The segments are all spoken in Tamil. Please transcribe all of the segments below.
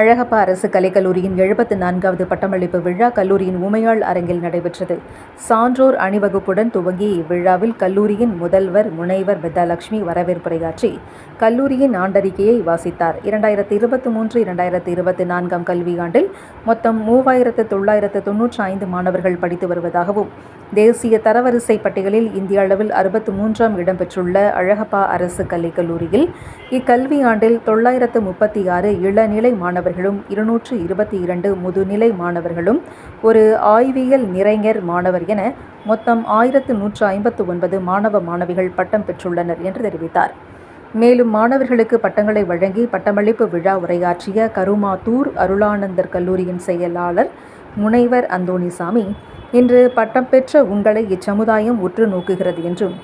அழகப்பா அரசு கலைக்கல்லூரியின் எழுபத்து நான்காவது பட்டமளிப்பு விழா கல்லூரியின் உமையாள் அரங்கில் நடைபெற்றது. சான்றோர் அணிவகுப்புடன் துவங்கிய இவ்விழாவில் கல்லூரியின் முதல்வர் முனைவர் வித்யாலட்சுமி வரவேற்புரையாற்றி கல்லூரியின் ஆண்டறிக்கையை வாசித்தார். இரண்டாயிரத்தி இருபத்தி மூன்று இரண்டாயிரத்தி இருபத்தி நான்காம் கல்வியாண்டில் மொத்தம் மூவாயிரத்து தொள்ளாயிரத்து தொன்னூற்றி ஐந்து மாணவர்கள் படித்து வருவதாகவும் தேசிய தரவரிசை பட்டியலில் இந்திய அளவில் அறுபத்து மூன்றாம் இடம் பெற்றுள்ள அழகப்பா அரசு கலை கல்லூரியில் இக்கல்வி ஆண்டில் தொள்ளாயிரத்து முப்பத்தி ஆறு இளநிலை மாணவர்களும் இருநூற்று இருபத்தி இரண்டு முதுநிலை மாணவர்களும் ஒரு ஆய்வியல் நிறைஞர் மாணவர் என மொத்தம் ஆயிரத்து நூற்று ஐம்பத்து ஒன்பது மாணவ மாணவிகள் பட்டம் பெற்றுள்ளனர் என்று தெரிவித்தார். மேலும் மாணவர்களுக்கு பட்டங்களை வழங்கி பட்டமளிப்பு விழா உரையாற்றிய கருமாத்தூர் அருளானந்தர் கல்லூரியின் செயலாளர் முனைவர் அந்தோணிசாமி இன்று பட்டம் பெற்ற உங்களை இச்சமுதாயம் உற்று நோக்குகிறது என்றும்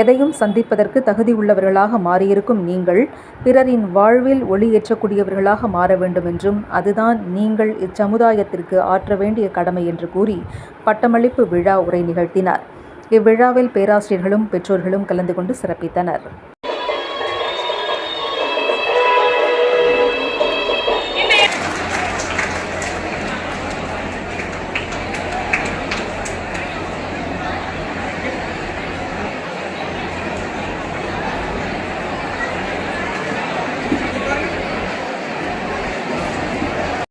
எதையும் சந்திப்பதற்கு தகுதியுள்ளவர்களாக மாறியிருக்கும் நீங்கள் பிறரின் வாழ்வில் ஒளியேற்றக்கூடியவர்களாக மாற வேண்டும் என்றும் அதுதான் நீங்கள் இச்சமுதாயத்திற்கு ஆற்ற வேண்டிய கடமை என்று கூறி பட்டமளிப்பு விழா உரை நிகழ்த்தினார். இவ்விழாவில் பேராசிரியர்களும் பெற்றோர்களும் கலந்து கொண்டு சிறப்பித்தனர்.